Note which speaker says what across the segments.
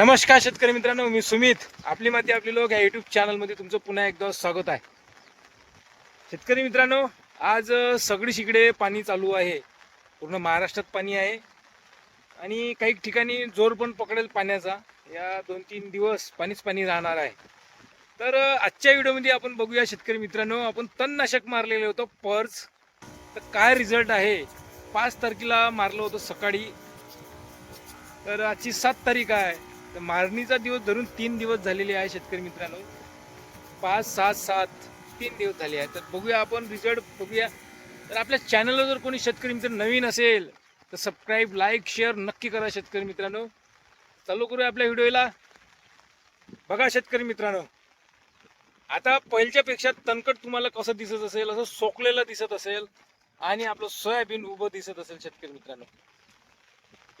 Speaker 1: नमस्कार शेतकरी मित्रांनो मी सुमित. आपली माती आपली लोक या युट्यूब चॅनलमध्ये तुमचं पुन्हा एकदा स्वागत आहे. शेतकरी मित्रांनो आज सगळी शिकडे पाणी चालू आहे. पूर्ण महाराष्ट्रात पाणी आहे. आणि काही ठिकाणी जोर पण पकडेल पाण्याचा. या दोन तीन दिवस पाणीच पाणी राहणार आहे. तर आजच्या व्हिडिओमध्ये आपण बघूया शेतकरी मित्रांनो आपण तणनाशक मारलेलं होतं पर्स तर काय रिझल्ट आहे? पाच तारखेला मारलं होतं सकाळी. तर आजची सात तारीख आहे. तर मारणीचा दिवस धरून तीन दिवस झालेले आहे शेतकरी मित्रांनो. पाच सात सात तीन दिवस झाले आहेत. तर बघूया आपण रिझल्ट बघूया. तर आपल्या चॅनलला जर कोणी शेतकरी मित्र नवीन असेल तर सबस्क्राईब लाईक शेअर नक्की करा शेतकरी मित्रांनो. चालू करूया आपल्या व्हिडिओला. बघा शेतकरी मित्रांनो. आता पहिल्यापेक्षा तणकट तुम्हाला कसं दिसत असेल असं सोकलेलं दिसत असेल आणि आपलं सोयाबीन उभं दिसत असेल शेतकरी मित्रांनो.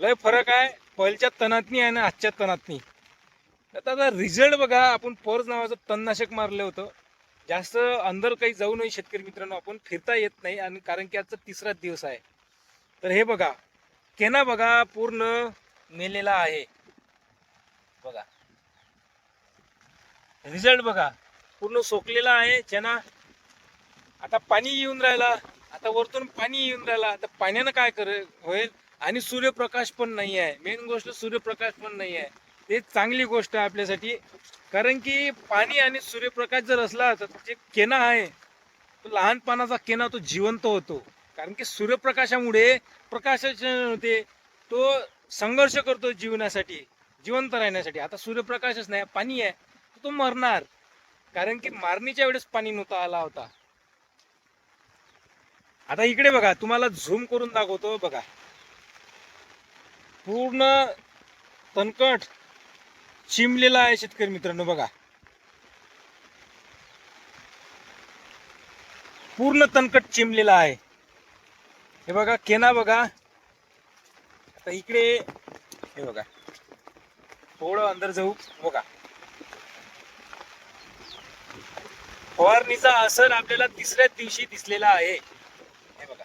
Speaker 1: लय फरक आहे. पहिलच्या तणातनी आहे ना आजच्या तणातनी आता आता रिझल्ट बघा आपण पर्ज नावाचं तणनाशक मारलं होतं. जास्त अंदर काही जाऊ नये शेतकरी मित्रांनो आपण फिरता येत नाही आणि कारण की आजचा तिसराच दिवस आहे. तर हे बघा केना बघा पूर्ण मेलेला आहे. बघा. रिझल्ट बघा पूर्ण सोकलेला आहे चेना आता पाणी येऊन राहिला आता वरतून पाणी येऊन राहिला आता पाण्यानं काय कर होईल? आणि सूर्यप्रकाश पण नाही आहे. मेन गोष्ट सूर्यप्रकाश पण नाही आहे. ते चांगली गोष्ट आहे आपल्यासाठी. कारण की पाणी आणि सूर्यप्रकाश जर असला तर जे केना आहे तो लहानपणाचा केना तो जिवंत होतो. कारण की सूर्यप्रकाशामुळे प्रकाशाचे होते तो संघर्ष करतो जीवनासाठी जिवंत राहण्यासाठी. आता सूर्यप्रकाशच नाही पाणी आहे. तो मरणार. कारण की मारणीच्या वेळेस पाणी नव्हता आला होता. आता इकडे बघा तुम्हाला झूम करून दाखवतो बघा. पूर्ण तणकट चिमलेला आहे शेतकरी मित्रांनो बघा. पूर्ण तणकट चिमलेला आहे. हे बघा केना बघा. आता इकडे हे बघा. थोडं अंदर जाऊ बघा. फवारणीचा असर आपल्याला तिसऱ्याच दिवशी दिसलेला आहे हे बघा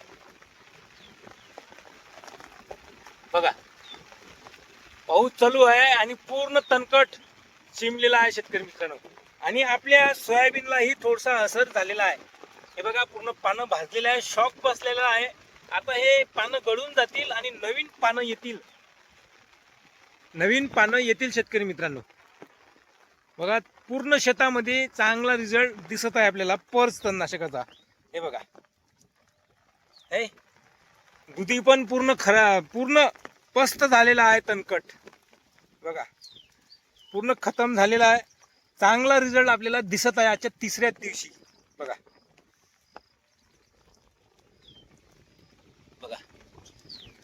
Speaker 1: बघा पाऊस चालू आहे आणि पूर्ण तणकट चिमलेला आहे शेतकरी मित्रांनो. आणि आपल्या सोयाबीनलाही थोडासा असर झालेला आहे. हे बघा पूर्ण पानं भाजलेलं आहे शॉक बसलेला आहे. आता हे पानं गळून जातील आणि नवीन पानं येतील. नवीन पानं येतील शेतकरी मित्रांनो. बघा पूर्ण शेतामध्ये चांगला रिझल्ट दिसत आहे आपल्याला पर्स तणनाशकाचा. हे बघा. हे दुधी पण पूर्ण खरा पूर्ण पस्त झालेला आहे तणकट बघा. पूर्ण खतम झालेला आहे. चांगला रिझल्ट आपल्याला दिसत आहे आजच्या तिसऱ्याच दिवशी. बघा. बघा.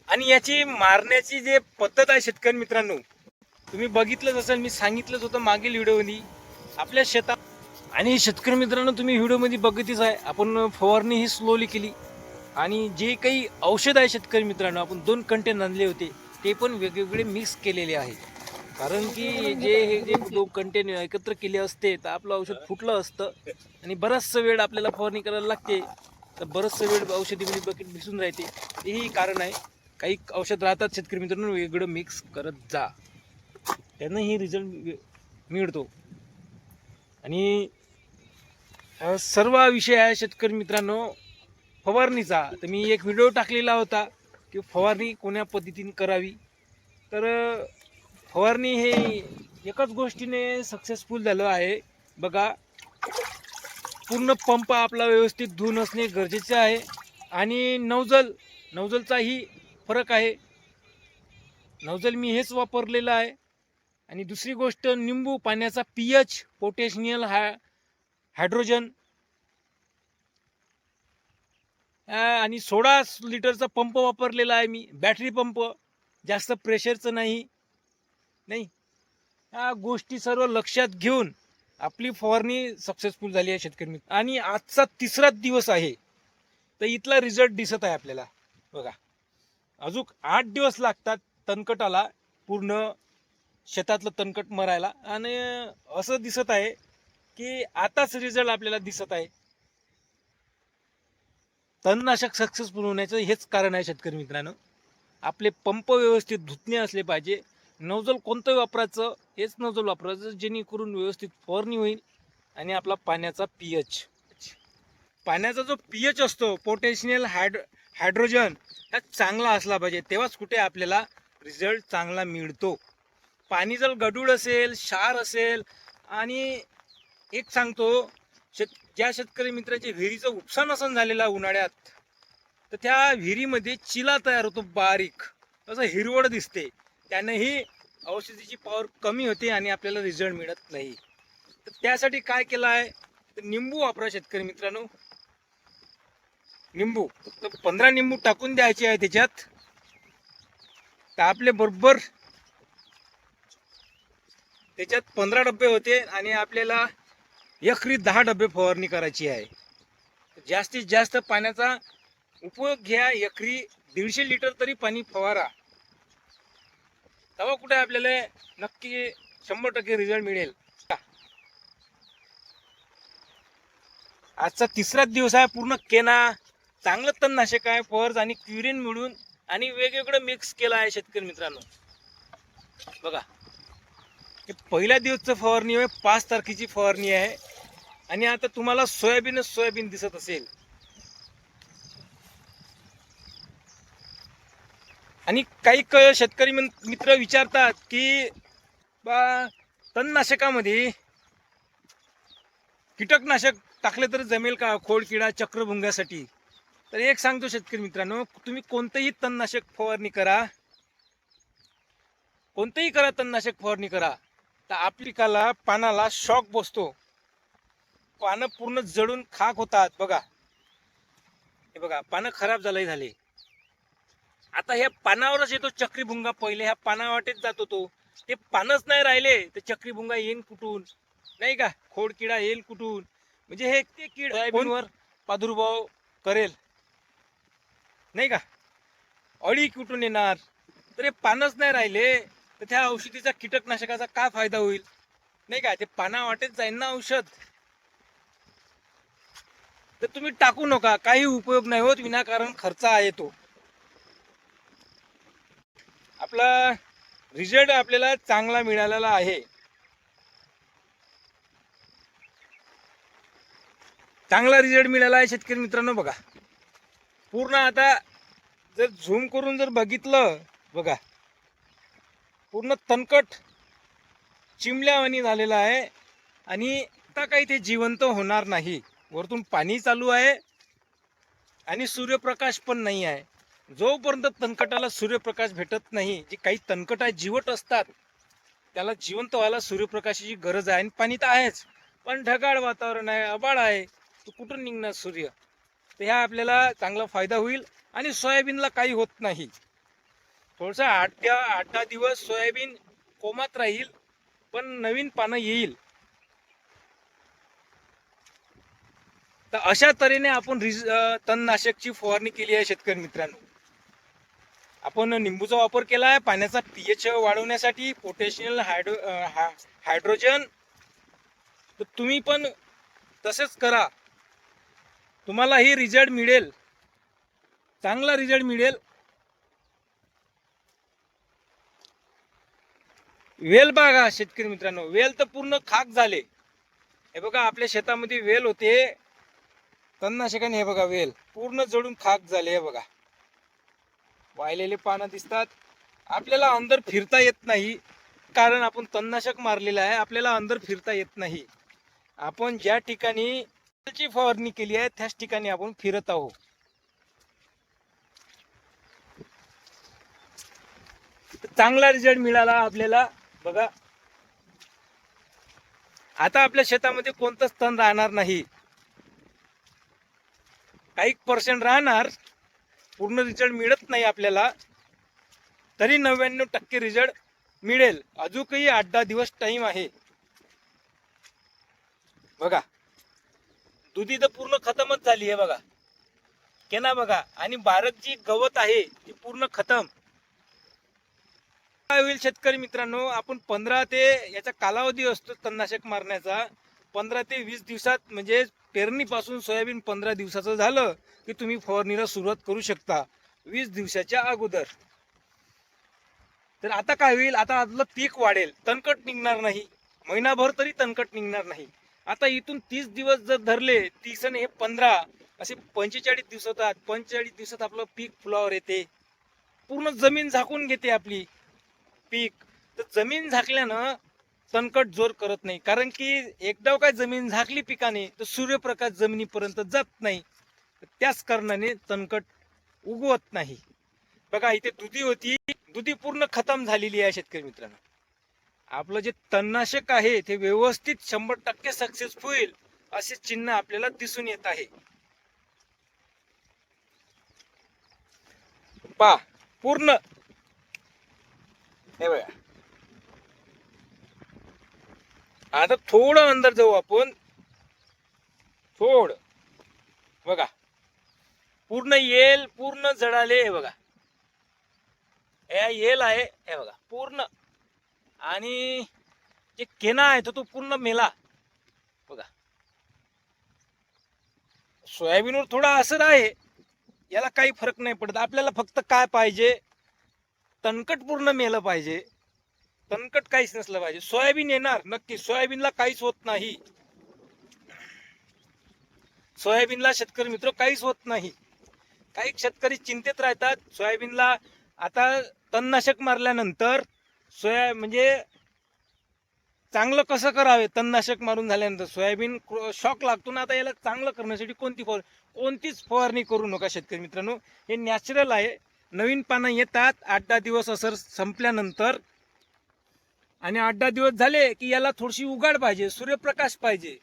Speaker 1: आणि याची मारण्याची जे पद्धत आहे शेतकरी मित्रांनो तुम्ही बघितलंच असेल मी सांगितलंच होतं मागील व्हिडिओमध्ये आपल्या शेतात आणि शेतकरी मित्रांनो तुम्ही व्हिडिओमध्ये बघितच आहे. आपण फवारणी ही स्लोली केली. आणि जे काही औषध आहे शेतकरी मित्रांनो आपण दोन कंटेन आणले होते ते पण वेगवेगळे मिक्स केलेले आहे कारण की जे हे जे दोन कंटेन्यू एकत्र केले असते तर आपलं औषध फुटलं असतं. आणि बराचसा वेळ आपल्याला फवारणी करायला लागते. तर बरंचसं वेळ औषधीमध्ये म्हणजे बकेट भिसून राहते. हेही कारण आहे. काही औषध राहतात शेतकरी मित्रांनो वेगळं मिक्स करत जा. त्यांनाही रिझल्ट मिळतो. आणि सर्व विषय आहे शेतकरी मित्रांनो फवारणीचा. तर मी एक व्हिडिओ टाकलेला होता की फवारणी कोण्या पद्धतीने करावी? तर फवारणी हे एकाच गोष्टीने सक्सेसफुल झालं आहे. बघा पूर्ण पंप आपला व्यवस्थित धुवून असणे गरजेचे आहे. आणि नवजल नवजलचाही फरक आहे. नवजल मी हेच वापरलेलं आहे. आणि दुसरी गोष्ट निंबू पाण्याचा पी एच पोटॅशियल हा हायड्रोजन आणि सोळा लिटरचा पंप वापरलेला आहे मी. बॅटरी पंप जास्त प्रेशरचं नाही. नाही. ह्या गोष्टी सर्व लक्षात घेऊन आपली फवारणी सक्सेसफुल झाली आहे शेतकरी मित्र. आणि आजचा तिसराच दिवस आहे. तर इथला रिझल्ट दिसत आहे आपल्याला. बघा. अजून आठ दिवस लागतात तणकटाला पूर्ण शेतातलं तणकट मरायला. आणि असं दिसत आहे की आताच रिझल्ट आपल्याला दिसत आहे. तणनाशक सक्सेसफुल होण्याचं हेच कारण आहे शेतकरी मित्रांनो. आपले पंप व्यवस्थित धुतणे असले पाहिजे. नवजल कोणतं वापरायचं हेच नवजल वापरायचं जेणेकरून व्यवस्थित फवारणी होईल आणि आपला पाण्याचा पी एच पाण्याचा जो पी एच असतो पोटॅशियल हायड्रो हायड्रोजन हा चांगला असला पाहिजे. तेव्हाच कुठे आपल्याला रिझल्ट चांगला मिळतो. पाणी जर गडूळ असेल क्षार असेल आणि एक सांगतो शेत ज्या शेतकरी मित्राच्या विहिरीचं उपसा नसन झालेला उन्हाळ्यात तर त्या विहिरीमध्ये चिला तयार होतो बारीक. असं हिरवळ दिसते. त्यानंही औषधीची पॉवर कमी होते आणि आपल्याला रिझल्ट मिळत नाही. तर त्यासाठी काय केलं आहे? तर निंबू वापरा शेतकरी मित्रांनो. निंबू तर पंधरा निंबू टाकून द्यायचे आहे त्याच्यात. तर आपले बरोबर त्याच्यात पंधरा डबे होते आणि आपल्याला एकरी दहा डबे फवारणी करायची आहे. जास्तीत जास्त पाण्याचा उपयोग घ्या एकरी दीडशे लिटर तरी पाणी फवारा. तेव्हा कुठे आपल्याला नक्की शंभर टक्के रिझल्ट मिळेल? आजचा तिसराच दिवस आहे पूर्ण केना चांगलं तणनाशक आहे फर्ज आणि क्युरिन मिळून आणि वेगवेगळं मिक्स केलं आहे शेतकरी मित्रांनो. बघा ते पहिल्या दिवसचं फवारणी आहे पाच तारखेची फवारणी आहे. आणि आता तुम्हाला सोयाबीनच सोयाबीन दिसत असेल. आणि काही क- शेतकरी मित्र विचारतात की बा तणनाशकामध्ये कीटकनाशक टाकले तर जमेल का? खोडकिडा चक्रभुंगासाठी. तर एक सांगतो शेतकरी मित्रांनो तुम्ही कोणतंही तणनाशक फवारणी करा. कोणतंही करा तणनाशक फवारणी करा. तर आपलिकाला पानाला शॉक बसतो. पानं पूर्ण जळून खाक होतात. बघा. हे बघा पानं खराब झालंही झाले. आता ह्या पानावरच येतो चक्रीभुंगा पहिले ह्या पानावाटेच जातो तो. ते पानच नाही राहिले तर चक्रीभुंगा येईन कुठून? नाही का? खोडकिडा येईल कुठून? म्हणजे हे ते कीड सोयाबीनवर प्रादुर्भाव करेल. नाही का? अळी कुठून येणार? तर हे पानच नाही राहिले तर त्या औषधीचा कीटकनाशकाचा काय फायदा होईल? नाही का? ते पाना वाटेत जाईल ना औषध. तर तुम्ही टाकू नका. काही उपयोग नाही होत विनाकारण खर्च आहे तो. आपला रिझल्ट आपल्याला चांगला मिळालेला आहे. चांगला रिझल्ट मिळाला आहे शेतकरी मित्रांनो बघा. पूर्ण आता जर झूम करून जर बघितलं बघा. पूर्ण तणकट चिमल्यावानी झालेला आहे आणि आता काही ते जिवंत होणार नाही. वरतून पाणी चालू आहे आणि सूर्यप्रकाश पण नाही आहे. जोपर्यंत तणकटाला सूर्यप्रकाश भेटत नाही जे काही तणकट आहे जिवट असतात त्याला जिवंत व्हायला सूर्यप्रकाशाची गरज आहे आणि पाणी तर आहेच. पण ढगाळ वातावरण आहे अबाळ आहे तू कुठून निघणार सूर्य? तर ह्या आपल्याला चांगला फायदा होईल आणि सोयाबीनला काही होत नाही. थोडंसं आठ त्या आठ दहा दिवस सोयाबीन कोमात राहील पण नवीन पानं येईल. तर अशा तऱ्हेने आपण रिज तणनाशकची फवारणी केली आहे शेतकरी मित्रांनो. आपण निंबूचा वापर केला आहे पाण्याचा पीएच वाढवण्यासाठी पोटॅशियल हायड्रो हायड्रोजन तर तुम्ही पण तसेच करा. तुम्हालाही रिझल्ट मिळेल. चांगला रिझल्ट मिळेल. वेल बघा शेतकरी मित्रांनो वेल तर पूर्ण खाक झाले. हे बघा आपल्या शेतामध्ये वेल होते. तणनाशकाने हे बघा वेल पूर्ण जडून खाक झाले हे बघा. वाळलेले पानं दिसतात. आपल्याला अंदर फिरता येत नाही कारण आपण तणनाशक मारलेलं आहे. आपल्याला अंदर फिरता येत नाही. आपण ज्या ठिकाणी ची फवारणी केली आहे त्याच ठिकाणी आपण फिरत आहोत. चांगला रिझल्ट मिळाला आपल्याला. बघा. आता आपल्या शेतामध्ये कोणतंच तण राहणार नाही. काही पर्सेंट राहणार. पूर्ण रिझल्ट मिळत नाही आपल्याला तरी नव्याण्णव टक्के रिझल्ट मिळेल. अजूनही आठ दहा दिवस टाइम आहे. बघा. दुधी तर पूर्ण खतमच झाली आहे बघा. केना बघा. आणि भारत जी गवत आहे ती पूर्ण खतम. काय होईल शेतकरी मित्रांनो? आपण पंधरा ते याचा कालावधी असतो तणनाशक मारण्याचा. पंधरा ते वीस दिवसात म्हणजे पेरणीपासून सोयाबीन पंधरा दिवसाचं झालं की तुम्ही फवारणीला सुरुवात करू शकता वीस दिवसाच्या अगोदर. तर आता काय होईल? आता आपलं पीक वाढेल. तणकट निघणार नाही. महिनाभर तरी तणकट निघणार नाही. आता इथून तीस दिवस जर धरले तीस आणि हे पंधरा असे पंचेचाळीस दिवस होतात. पंचेचाळीस दिवसात आपलं पीक फुलावर येते. पूर्ण जमीन झाकून घेते आपली पीक. तर जमीन झाकल्यानं तणकट जोर करत नाही. कारण की एकदा हो काय जमीन झाकली पिकाने तर सूर्यप्रकाश जमिनीपर्यंत जात नाही. त्याच कारणाने तणकट उगवत नाही. बघा इथे दुधी होती. दुधी पूर्ण खतम झालेली आहे शेतकरी मित्रांनो. आपलं जे तणनाशक आहे ते व्यवस्थित शंभर टक्के सक्सेसफुल होईल असे चिन्ह आपल्याला दिसून येत आहे. पा पूर्ण. हे बघा. आता थोडं अंदर जाऊ आपण. थोड. बघा. पूर्ण येल पूर्ण जडाले हे बघा. हे येल आहे हे बघा. पूर्ण. आणि जे केना आहे तो तो पूर्ण मेला. बघा. सोयाबीनवर थोडा असर आहे. याला काही फरक नाही पडत. आपल्याला फक्त काय पाहिजे? तणकट पूर्ण मेलं पाहिजे. तणकट काहीच नसलं पाहिजे. सोयाबीन येणार नक्की. सोयाबीनला काहीच होत नाही. सोयाबीनला शेतकरी मित्र काहीच होत नाही. काही शेतकरी चिंतेत राहतात. सोयाबीनला आता तणनाशक मारल्यानंतर सोया म्हणजे चांगलं कसं करावे? तणनाशक मारून झाल्यानंतर सोयाबीन शॉक लागतो ना आता याला चांगलं करण्यासाठी कोणती फवार कोणतीच फवारणी करू नका शेतकरी मित्रांनो. हे नॅचरल आहे. नवीन पानं येतात. आठ दहा दिवस असर संपल्यानंतर आणि आठ दहा दिवस झाले की याला थोडीशी उघाड पाहिजे सूर्यप्रकाश पाहिजे.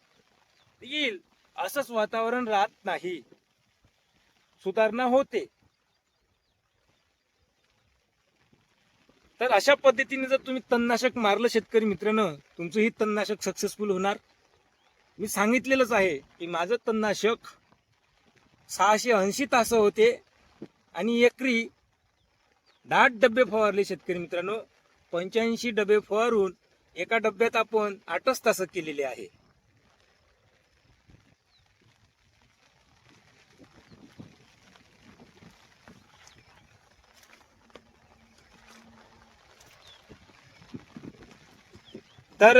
Speaker 1: येईल. असंच वातावरण राहत नाही. सुधारणा होते. तर अशा पद्धतीने जर तुम्ही तणनाशक मारलं शेतकरी मित्रांनो तुमचं ही तणनाशक सक्सेसफुल होणार. मी सांगितलेलंच आहे की माझं तणनाशक सहाशे ऐंशी तास होते आणि एकरी दहा डबे फवारले शेतकरी मित्रांनो. पंच्याऐंशी डबे फवारून एका डब्यात आपण आठच तास केलेले आहे. तर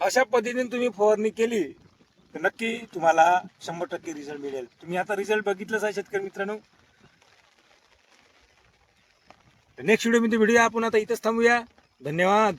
Speaker 1: अशा पद्धतीने तुम्ही फवारणी केली तर नक्की तुम्हाला शंभर टक्के रिझल्ट मिळेल. तुम्ही आता रिझल्ट बघितलंच आहे शेतकरी मित्रांनो. नेक्स्ट व्हिडिओ मी व्हिडिओ आपण आता इथंच थांबूया. धन्यवाद.